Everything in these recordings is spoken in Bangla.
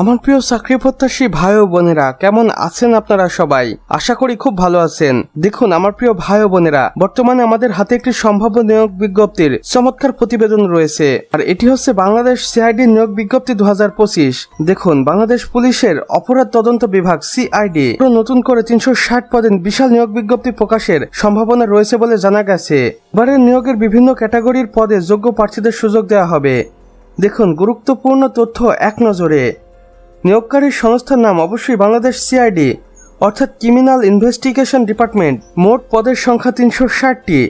আমার প্রিয় চাকরি প্রত্যাশী ভাই ও বোনেরা, কেমন আছেন আপনারা সবাই? আশা করি খুব ভালো আছেন। দেখুন, আমার প্রিয় ভাই ও বোনেরা, বর্তমানে আমাদের হাতে একটি সম্ভাব্য নিয়োগ বিজ্ঞপ্তির চমৎকার প্রতিবেদন রয়েছে। আর এটি হচ্ছে বাংলাদেশ সিআইডি নিয়োগ বিজ্ঞপ্তি দু হাজার পঁচিশ। দেখুন, বাংলাদেশ পুলিশের অপরাধ তদন্ত বিভাগ সিআইডি নতুন করে তিনশো ষাট পদে বিশাল নিয়োগ বিজ্ঞপ্তি প্রকাশের সম্ভাবনা রয়েছে বলে জানা গেছে। এবারের নিয়োগের বিভিন্ন ক্যাটাগরির পদে যোগ্য প্রার্থীদের সুযোগ দেওয়া হবে। দেখুন, গুরুত্বপূর্ণ তথ্য এক নজরে। নিয়োগকারীর সংস্থার নাম অবশ্যই বাংলাদেশ সিআইডি অর্থাৎ ক্রিমিনাল ইনভেস্টিগেশন ডিপার্টমেন্ট মোট পদের সংখ্যা তিনশো ষাটটি।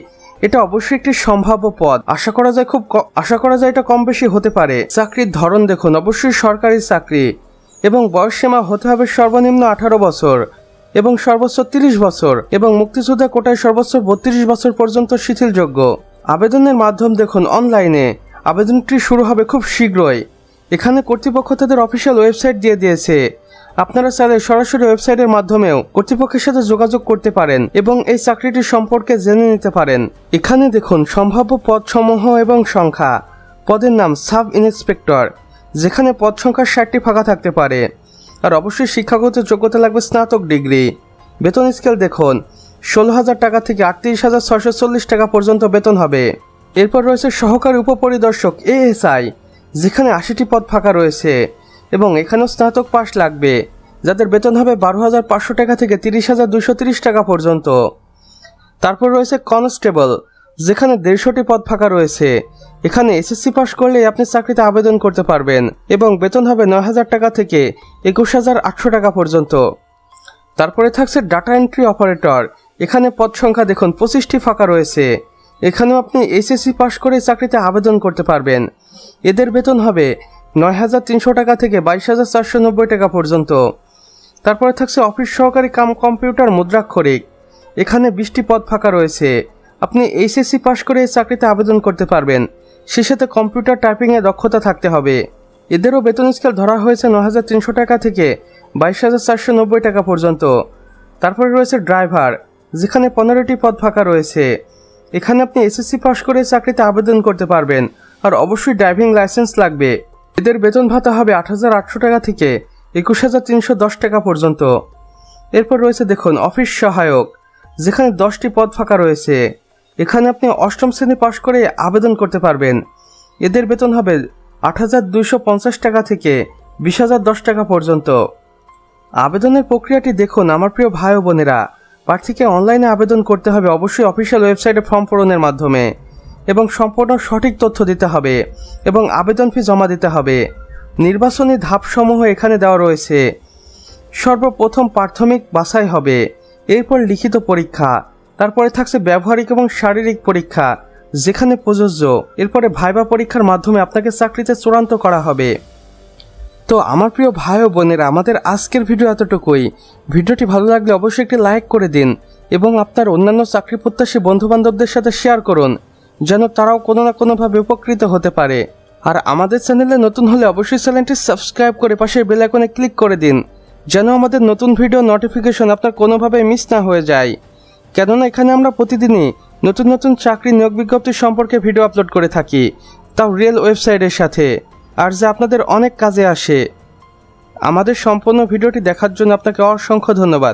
এটা অবশ্যই একটি সম্ভাব্য পদ। আশা করা যায় খুব আশা করা যায় এটা কম বেশি হতে পারে। চাকরির ধরন দেখুন, অবশ্যই সরকারি চাকরি এবং বয়সসীমা হতে হবে সর্বনিম্ন আঠারো বছর এবং সর্বোচ্চ তিরিশ বছর এবং মুক্তিযোদ্ধা কোটায় সর্বোচ্চ বত্রিশ বছর পর্যন্ত শিথিলযোগ্য। আবেদনের মাধ্যম দেখুন অনলাইনে। আবেদনটি শুরু হবে খুব শীঘ্রই। এখানে কর্তৃপক্ষ তাদের অফিসিয়াল ওয়েবসাইট দিয়ে দিয়েছে। আপনারা চাইলে সরাসরি ওয়েবসাইটের মাধ্যমেও কর্তৃপক্ষের সাথে যোগাযোগ করতে পারেন এবং এই চাকরিটি সম্পর্কে জেনে নিতে পারেন। এখানে দেখুন, সম্ভাব্য পদসমূহ এবং সংখ্যা। পদের নাম সাব ইন্সপেক্টর, যেখানে পদ সংখ্যা ষাটটি ফাঁকা থাকতে পারে। আর অবশ্যই শিক্ষাগত যোগ্যতা লাগবে স্নাতক ডিগ্রি। বেতন স্কেল দেখুন, ষোলো হাজার টাকা থেকে আটত্রিশ হাজার ছশো চল্লিশ টাকা পর্যন্ত বেতন হবে। এরপর রয়েছে সহকারী উপপরিদর্শক, এএসআই। যেখানে আশিটি পদ ফাঁকা রয়েছে এবং এখানেও স্নাতক পাস লাগবে, যাদের বেতন হবে বারো হাজার পাঁচশো টাকা থেকে তিরিশ হাজার দুশো তিরিশ টাকা পর্যন্ত। তারপর রয়েছে কনস্টেবল, যেখানে দেড়শোটি পদ ফাঁকা রয়েছে। এখানে এসএসসি পাস করলেই আপনি চাকরিতে আবেদন করতে পারবেন এবং বেতন হবে নয় হাজার টাকা থেকে একুশ হাজার আটশো টাকা পর্যন্ত। তারপরে থাকছে ডাটা এন্ট্রি অপারেটর, এখানে পদ সংখ্যা দেখুন পঁচিশটি ফাঁকা রয়েছে। এখানেও আপনি এসএসসি পাশ করে চাকরিতে আবেদন করতে পারবেন। এদের বেতন হবে নয় হাজার তিনশো টাকা থেকে বাইশ হাজার চারশো নব্বই টাকা পর্যন্ত। তারপরে থাকছে অফিস সহকারী কাম কম্পিউটার মুদ্রাক্ষরিক। এখানে বিশটি পদ ফাঁকা রয়েছে। আপনি এইচএসসি পাশ করে চাকরিতে আবেদন করতে পারবেন। সে সাথে কম্পিউটার টাইপিংয়ে দক্ষতা থাকতে হবে। এদেরও বেতন স্কেল ধরা হয়েছে ন হাজার তিনশো টাকা থেকে বাইশ হাজার চারশো নব্বই টাকা পর্যন্ত। তারপরে রয়েছে ড্রাইভার, যেখানে পনেরোটি পদ ফাঁকা রয়েছে। এখানে আপনি এসএসসি পাস করে চাকরিতে আবেদন করতে পারবেন। আর অবশ্যই ড্রাইভিং লাইসেন্স লাগবে। এদের বেতন ভাতা হবে আট হাজার আটশো টাকা থেকে একুশ হাজার তিনশো দশ টাকা পর্যন্ত। এরপর রয়েছে দেখুন, অফিস সহায়ক, যেখানে দশটি পদ ফাঁকা রয়েছে। এখানে আপনি অষ্টম শ্রেণি পাশ করে আবেদন করতে পারবেন। এদের বেতন হবে আট হাজার দুইশো পঞ্চাশ টাকা থেকে বিশ হাজার দশ টাকা পর্যন্ত। আবেদনের প্রক্রিয়াটি দেখুন, আমার প্রিয় ভাই বোনেরা। প্রার্থীকে অনলাইনে আবেদন করতে হবে অবশ্যই অফিসিয়াল ওয়েবসাইটে ফর্ম পূরণের মাধ্যমে এবং সম্পূর্ণ সঠিক তথ্য দিতে হবে এবং আবেদন ফি জমা দিতে হবে। নির্বাচনী ধাপসমূহ এখানে দেওয়া রয়েছে। সর্বপ্রথম প্রাথমিক বাছাই হবে। এরপর লিখিত পরীক্ষা। তারপরে থাকছে ব্যবহারিক এবং শারীরিক পরীক্ষা, যেখানে প্রযোজ্য। এরপরে ভাইবা পরীক্ষার মাধ্যমে আপনাকে চাকরিতে চূড়ান্ত করা হবে। তো আমার প্রিয় ভাই ও বোনেরা, আমাদের আজকের ভিডিও এতটুকুই। ভিডিওটি ভালো লাগলে অবশ্যই একটি লাইক করে দিন এবং আপনার অন্যান্য চাকরি প্রত্যাশী বন্ধু বান্ধবদের সাথে শেয়ার করুন, যেন তারাও কোনো না কোনোভাবে উপকৃত হতে পারে। আর আমাদের চ্যানেলে নতুন হলে অবশ্যই চ্যানেলটি সাবস্ক্রাইব করে পাশের বেল আইকনে ক্লিক করে দিন, যেন আমাদের নতুন ভিডিও নোটিফিকেশন আপনার কোনোভাবে মিস না হয়ে যায়। কেননা এখানে আমরা প্রতিদিনই নতুন নতুন চাকরি নিয়োগ বিজ্ঞপ্তি সম্পর্কে ভিডিও আপলোড করে থাকি, তাও রিয়েল ওয়েবসাইটের সাথে। আর যা আপনাদের অনেক কাজে আসে আমাদের সম্পূর্ণ ভিডিওটি দেখার জন্য আপনাকে অসংখ্য ধন্যবাদ।